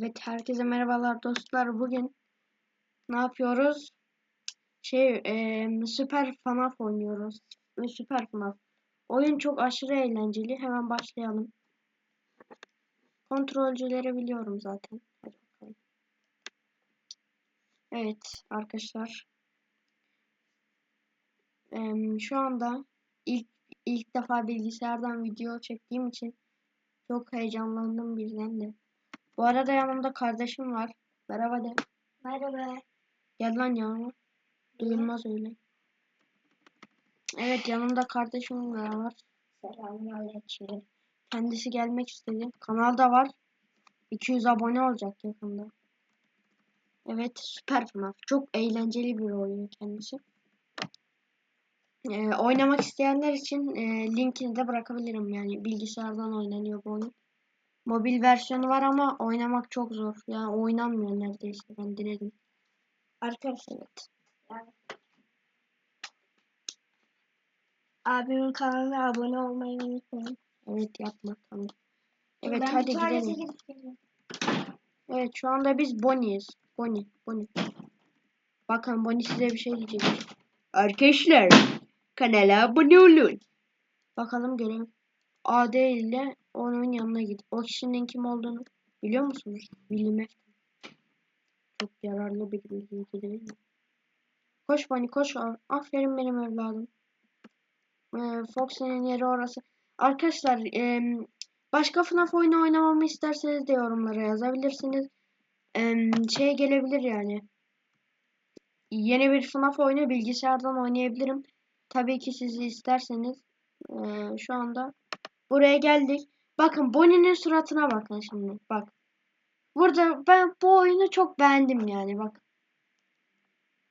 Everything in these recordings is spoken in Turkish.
Evet herkese merhabalar dostlar. Bugün ne yapıyoruz? Şey eee, Süper FNAF oynuyoruz. Ve Süper FNAF. Oyun çok aşırı eğlenceli. Hemen başlayalım. Kontrolcüleri biliyorum zaten. Evet arkadaşlar. Eee, şu anda ilk ilk defa bilgisayardan video çektiğim için çok heyecanlandım birden de. Bu arada yanımda kardeşim var. Merhaba de. Merhaba. Gel lan yanıma. Duyulmaz öyle. Evet yanımda kardeşim var. Selamünaleyküm. Kendisi gelmek istedi. Kanalda var. 200 abone olacak yakında. Evet süper FNAF. Çok eğlenceli bir oyun kendisi. Ee, oynamak isteyenler için e, linkini de bırakabilirim. Yani bilgisayardan oynanıyor bu oyun. Mobil versiyonu var ama oynamak çok zor. Yani oynanmıyor neredeyse. Ben denedim. Arkadaşlar Evet. abimin kanalına abone olmayı unutmayın. Evet yapma tamam. Evet Ben hadi gidelim. Evet şu anda biz Bonnie'yiz. Bonnie, Bonnie. Bakın Bonnie size bir şey diyecek. Arkadaşlar kanala abone olun. Bakalım görelim. AD ile onun yanına git. O kişinin kim olduğunu biliyor musunuz? Bilime. Çok yararlı bir bilgi değil mi? Koş Bonnie koş. Aferin benim evladım. Ee, Fox'un yeri orası. Arkadaşlar em, başka FNAF oyunu oynamamı isterseniz de yorumlara yazabilirsiniz. Em, şey gelebilir yani. Yeni bir FNAF oyunu bilgisayardan oynayabilirim. Tabii ki siz isterseniz. Ee, şu anda buraya geldik. Bakın Bonnie'nin suratına bakın şimdi. Bak. Burada ben bu oyunu çok beğendim yani bak.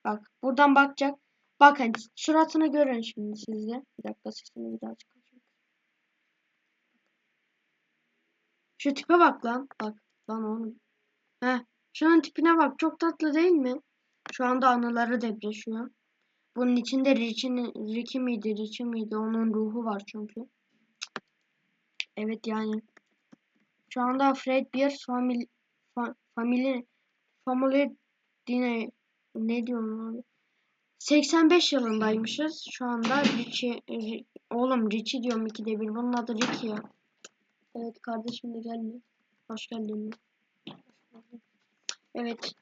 Bak buradan bakacak. Bakın suratını görün şimdi sizde. Bir dakika sesini bir daha çıkaracağım. Şu tipe bak lan. Bak lan oğlum. Heh. Şunun tipine bak. Çok tatlı değil mi? Şu anda anıları depreşiyor. Bunun içinde Richie'nin Ricky miydi? Richie miydi? Onun ruhu var çünkü. Evet yani. Şu anda Fred Beers family fa, family family dine ne diyorum abi? 85 yılındaymışız. Şu anda Richie Ri- oğlum Richie diyorum ikide bir. Bunun adı Ricky ya. Evet kardeşim de gelmiyor. Hoş geldin. Evet.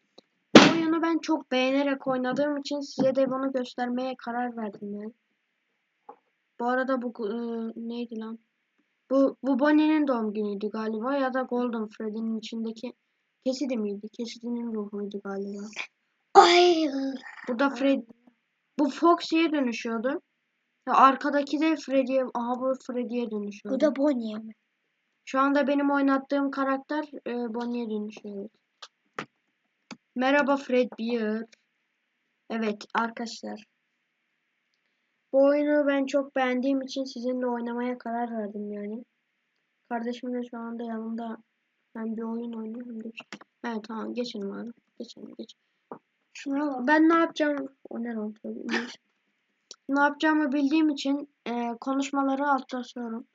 Bu oyunu ben çok beğenerek oynadığım için size de bunu göstermeye karar verdim yani. Bu arada bu e, neydi lan? Bu bu Bonnie'nin doğum günüydü galiba ya da Golden Freddy'nin içindeki Cassidy miydi? Cassidy'nin ruhuydu galiba. Ay. Burada Fred bu Foxy'ye dönüşüyordu. Ve arkadaki de Freddy'ye aha bu Freddy'ye dönüşüyordu. Bu da Bonnie mi? Şu anda benim oynattığım karakter e, Bonnie'ye dönüşüyor. Merhaba Fred Beer. Evet arkadaşlar. Bu oyunu ben çok beğendiğim için sizinle oynamaya karar verdim yani. Kardeşim de şu anda yanımda hem bir oyun oynuyor hem de bir. Evet tamam geçelim abi. Geçelim geç. Şuna. Ben ne yapacağım? O ne lan? Ne yapacağımı bildiğim için e, konuşmaları altıyorum.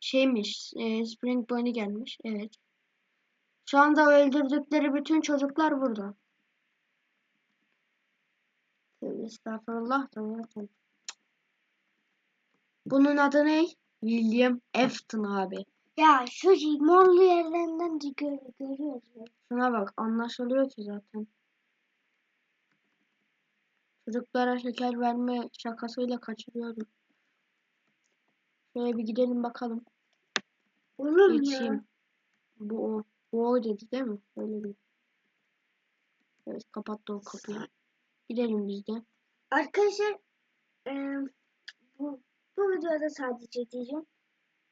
Şeymiş, e, Spring Bunny gelmiş. Evet. Şu anda öldürdükleri bütün çocuklar burada. Estağfurullah da. Bunun adı ne? William Afton abi. Ya şu morlu yerlerinden de gör, görüyoruz. ya. Şuna bak anlaşılıyor ki zaten. Çocuklara şeker verme şakasıyla kaçırıyordum. Şöyle bir gidelim bakalım. Oğlum ya. Geçeyim. Bu o. Bu o dedi değil mi? Öyle bir. Evet kapattı o kapıyı. Gidelim biz de. Arkadaşlar eee, bu, bu videoda sadece diyeceğim.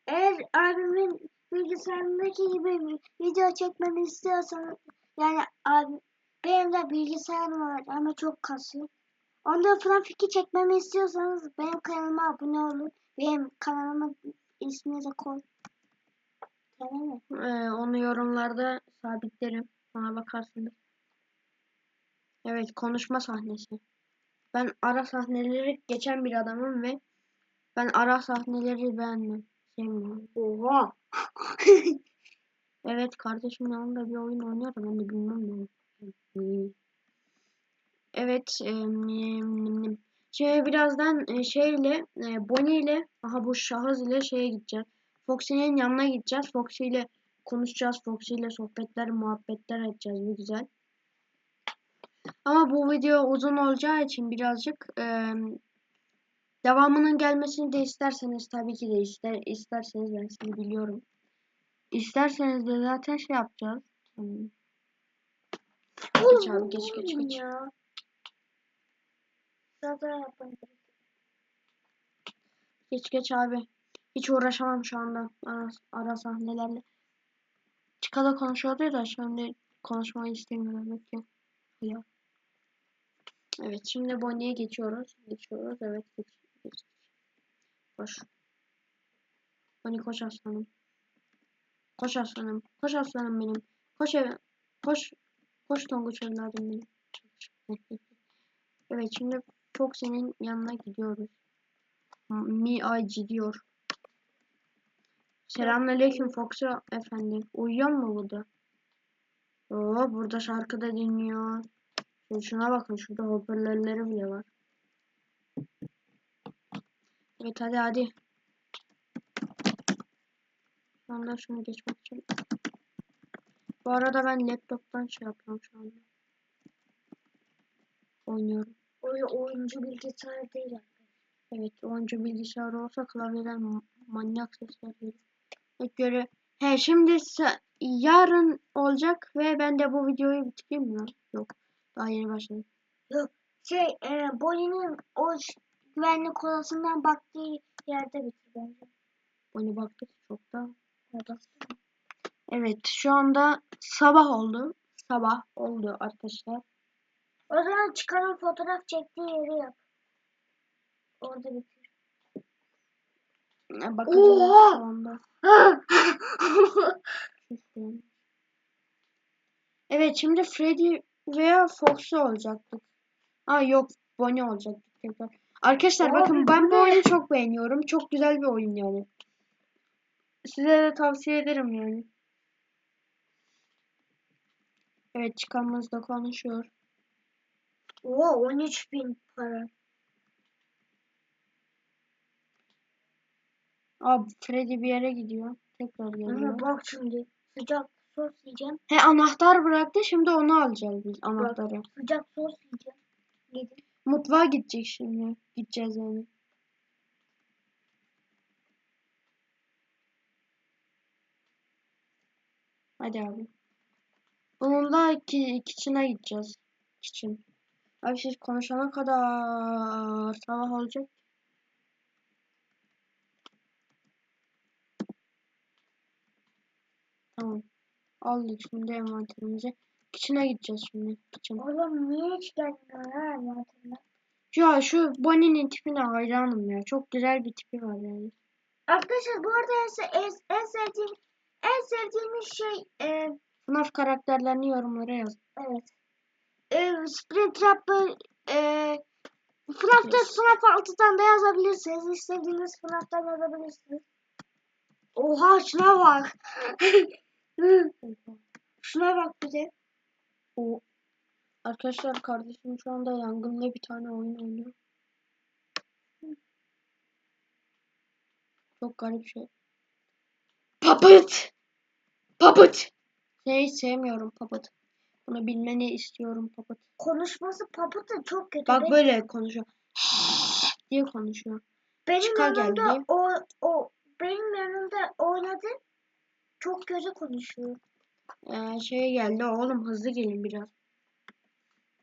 Eğer abimin bilgisayarındaki gibi video çekmemi istiyorsanız yani abi benim de bilgisayarım var ama çok kasıyor. Onda 2 çekmemi istiyorsanız benim kanalıma abone olun. Benim kanalımın ismini de koy. Tamam mı? Ee, onu yorumlarda sabitlerim. Ona bakarsınız. Evet konuşma sahnesi. Ben ara sahneleri geçen bir adamım ve ben ara sahneleri beğenmem. Sevmiyorum. Oha. Evet kardeşim yanında bir oyun oynuyor da ben de bilmem ne. Evet. em, Şey birazdan e, şeyle e, Bonnie ile aha bu şahıs ile şeye gideceğiz. Foxy'nin yanına gideceğiz. Foxy ile konuşacağız. Foxy ile sohbetler, muhabbetler edeceğiz bir güzel. Ama bu video uzun olacağı için birazcık em, devamının gelmesini de isterseniz tabii ki de ister isterseniz ben sizi biliyorum. İsterseniz de zaten şey yapacağız. Hmm. Geç abi geç geç geç. Ya. Geç geç abi. Hiç uğraşamam şu anda ara, ara sahnelerle. Çıkada konuşuyordu da şimdi konuşmayı istemiyorum. Bekle. Ya. Evet şimdi Bonnie'ye geçiyoruz. Geçiyoruz. Evet geç. Geç. Koş. Bonnie koş aslanım. Koş aslanım. Koş aslanım benim. Koş eve. Koş. Koş Tonguç evladım benim. evet şimdi Foxy'nin yanına gidiyoruz. Mi Ay diyor. Selamünaleyküm Foxy efendi. Uyuyor mu burada? Oo burada şarkı da dinliyor. Şuna bakın şurada hoparlörleri bile var. Evet hadi hadi. Şu anda şunu geçmek için. Bu arada ben laptoptan şey yapıyorum şu anda. Oynuyorum. Öyle oyuncu bilgisayar değil. Evet oyuncu bilgisayarı olsa klavyeden ma- manyak sesler gelir. Evet, göre. He şimdi yarın olacak ve ben de bu videoyu bitireyim mi? Yok. Daha yeni başladım. Şey, e, Bonnie'nin o güvenlik odasından baktığı yerde bitir bence. Onu baktık çok da. Evet şu anda sabah oldu. Sabah oldu arkadaşlar. O zaman çıkarın fotoğraf çektiği yeri yap. Orada bitir. Bakacağız Oha! şu anda. Evet şimdi Freddy veya Foxy olacaktık. Aa yok Bonnie olacaktık tekrar. Arkadaşlar bakın ben bu oyunu çok beğeniyorum. Çok güzel bir oyun yani. Size de tavsiye ederim yani. Evet çıkanımız da konuşuyor. Oo 13 bin para. Abi Freddy bir yere gidiyor. Tekrar geliyor. Ama bak şimdi sıcak sos yiyeceğim. He anahtar bıraktı şimdi onu alacağız biz anahtarı. Sıcak sos yiyeceğim. Yedim. Mutfağa gidecek şimdi. Gideceğiz yani. Hadi abi. Bununla ki kitchen'a gideceğiz. Kitchen. Abi siz konuşana kadar sabah olacak. Tamam. Aldık şimdi envanterimizi. Kitchen'a gideceğiz şimdi. Kitchen. Oğlum niye hiç gelmiyor ha hayatımda? Ya şu Bonnie'nin tipine hayranım ya. Çok güzel bir tipi var yani. Arkadaşlar bu arada en, en, en sevdiğim en sevdiğimiz şey e, FNAF karakterlerini yorumlara yaz. evet. E, Sprint Trap'ı e, FNAF 4, FNAF 6'dan da yazabilirsiniz. İstediğiniz FNAF'tan yazabilirsiniz. Oha şuna bak. şuna bak bir de. O Arkadaşlar kardeşim şu anda yangınla bir tane oyun oynuyor. Çok garip şey. Puppet! Puppet! Hiç sevmiyorum Puppet. Bunu bilmeni istiyorum Puppet. Konuşması papıtı çok kötü. Bak Benim- böyle konuşuyor. diye konuşuyor. benim yanımda geldi. o o benim yanımda oynadı. Çok kötü konuşuyor. Ee, şey geldi oğlum hızlı gelin biraz.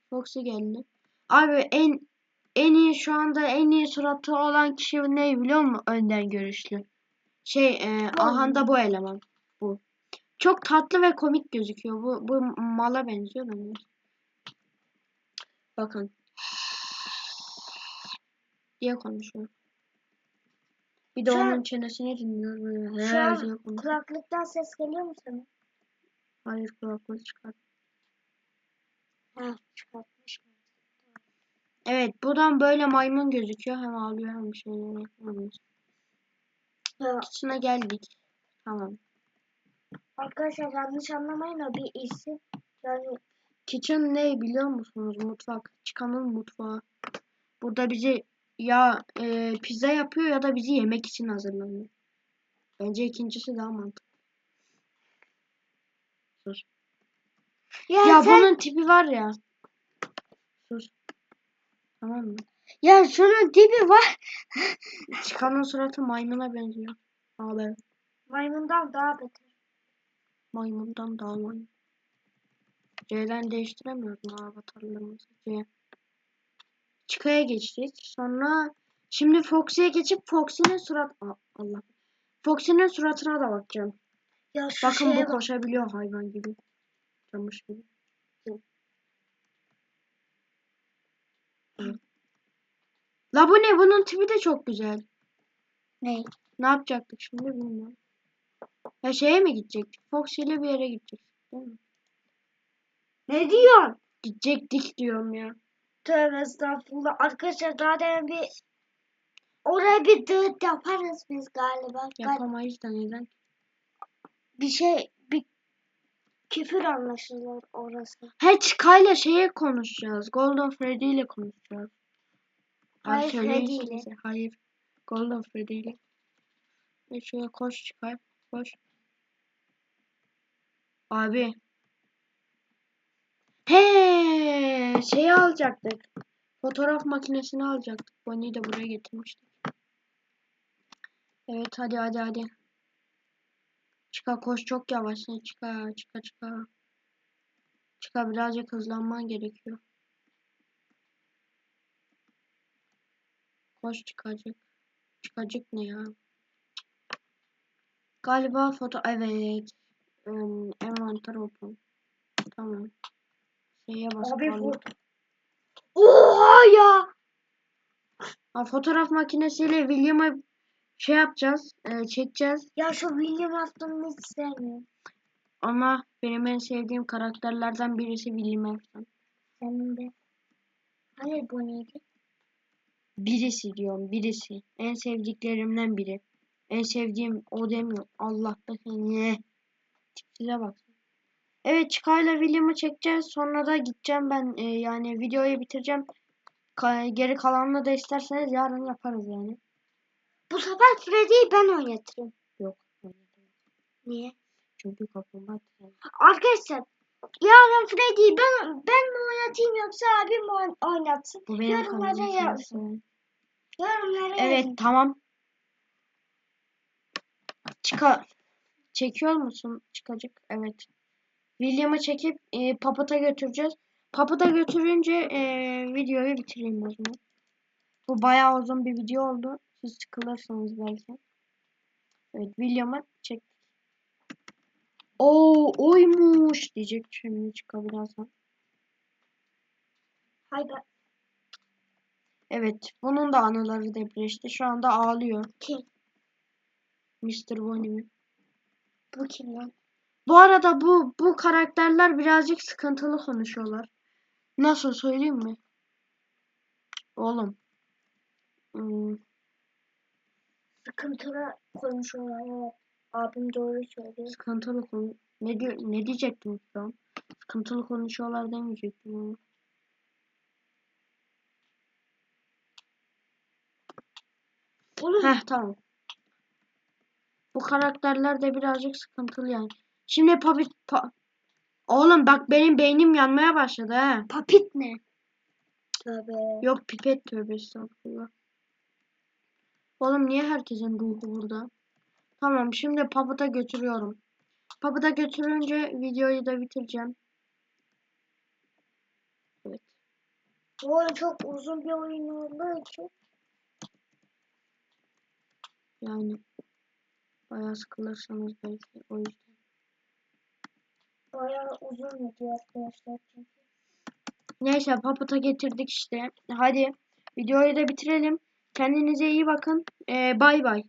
Foxy geldi. Abi en en iyi şu anda en iyi suratı olan kişi ne biliyor musun? Önden görüşlü. Şey e, aha da bu eleman. Bu. Çok tatlı ve komik gözüküyor. Bu bu mala benziyor neyse. Bakın. diye konuşuyor. Bir de Şu an- onun çenesini dinliyor böyle. Şu an kulaklıktan ses geliyor mu sana? Hayır kulaklığı çıkar. Ha çıkartmış. Evet buradan böyle maymun gözüküyor. Hem ağlıyor hem bir şeyler yapıyor. Ya, İçine geldik. Tamam. Arkadaşlar yanlış anlamayın o bir isim. Yani Kitchen ne biliyor musunuz? Mutfak. Çıkanın mutfağı. Burada bizi ya e, pizza yapıyor ya da bizi yemek için hazırlanıyor. Bence ikincisi daha mantıklı. Sus. ya, Ya sen bunun tipi var ya. Sus. Tamam mı? ya şunun dibi var. Çıkanın suratı maymuna benziyor. Haber. Maymundan daha beter. Maymundan daha maymun. C'den değiştiremiyoruz mu avatarlarımızı? C. Çıkaya geçtik. Sonra şimdi Foxy'ye geçip Foxy'nin surat... Allah. Foxy'nin suratına da bakacağım. Ya şu Bakın şeye bu bak. koşabiliyor hayvan gibi. Camış gibi. La bu ne? Bunun tipi de çok güzel. Ne? Ne yapacaktık şimdi bilmiyorum. Ya şeye mi gidecektik? Foxy ile bir yere gidecektik değil mi? Ne diyorsun? Gidecektik diyorum ya. Tövbe estağfurullah. Arkadaşlar zaten bir oraya bir dağıt yaparız biz galiba. Gal- Yapamayız da neden? Bir şey bir küfür anlaşılır orası. He Çıkay'la şeye konuşacağız. Golden Freddy ile konuşacağız. Hayır, Freddy ile. size. Hayır. Golden Freddy ile. Ve şöyle koş Çıkay. Koş. Abi. He, şeyi alacaktık. Fotoğraf makinesini alacaktık. Bonnie'yi de buraya getirmiştik. Evet hadi hadi hadi. Çıka koş çok yavaş. Sen çıka çıka çıka. Çıka birazcık hızlanman gerekiyor. Koş çıkacak. Çıkacak ne ya? Galiba foto evet. Um, envanter open. Tamam. Şeye basıp Abi foto. Oha ya. Ha, fotoğraf makinesiyle William'ı şey yapacağız. e, çekeceğiz. Ya şu William Afton'u hiç sevmiyorum. Ama benim en sevdiğim karakterlerden birisi William Afton. Senin de. Hayır bu neydi? Birisi diyorum birisi. En sevdiklerimden biri. En sevdiğim o demiyor. Allah da seni. Tipsize bak. Evet Çıkay'la William'ı çekeceğiz. Sonra da gideceğim ben. e, yani videoyu bitireceğim. Ka- geri kalanını da isterseniz yarın yaparız yani. Bu sefer Freddy'yi ben oynatırım. Yok. Niye? Çünkü titredi. Arkadaşlar yarın Freddy'yi ben ben mi oynatayım yoksa abim mi oyn- oynatsın? Bu benim Yorumlara kanalım. yazın. Yorumlara Evet yazın. tamam. Çıka çekiyor musun? Çıkacak. Evet. William'ı çekip e, Papat'a götüreceğiz. Papat'a götürünce e, videoyu bitireyim o zaman. Bu bayağı uzun bir video oldu. Siz sıkılırsınız belki. Evet William'ı çektik. Oo oymuş diyecek şimdi çıka birazdan. Haydi. Evet bunun da anıları depreşti. Şu anda ağlıyor. Kim? Mr. Bonnie. Bu kim lan? Bu arada bu bu karakterler birazcık sıkıntılı konuşuyorlar. Nasıl söyleyeyim mi? Oğlum. Hmm, Sıkıntılı konuşuyorlar. Evet. Abim doğru söylüyor. sıkıntılı konu. Ne diyor ne diyecektim şu an? Sıkıntılı konuşuyorlar demeyecektim ama. Oğlum Heh tamam. Bu karakterler de birazcık sıkıntılı yani. Şimdi papi pa Oğlum bak benim beynim yanmaya başladı he. papit ne? Tövbe. Yok pipet tövbe estağfurullah. Oğlum niye herkesin ruhu burada? Tamam şimdi Papıt'a götürüyorum. Papıt'a götürünce videoyu da bitireceğim. Evet. Bu oyun çok uzun bir oyun olduğu için Yani bayağı sıkılırsanız belki o yüzden. bayağı uzun video arkadaşlar çünkü. Neyse Papıt'a getirdik işte. Hadi videoyu da bitirelim. Kendinize iyi bakın. Ee, bay bay.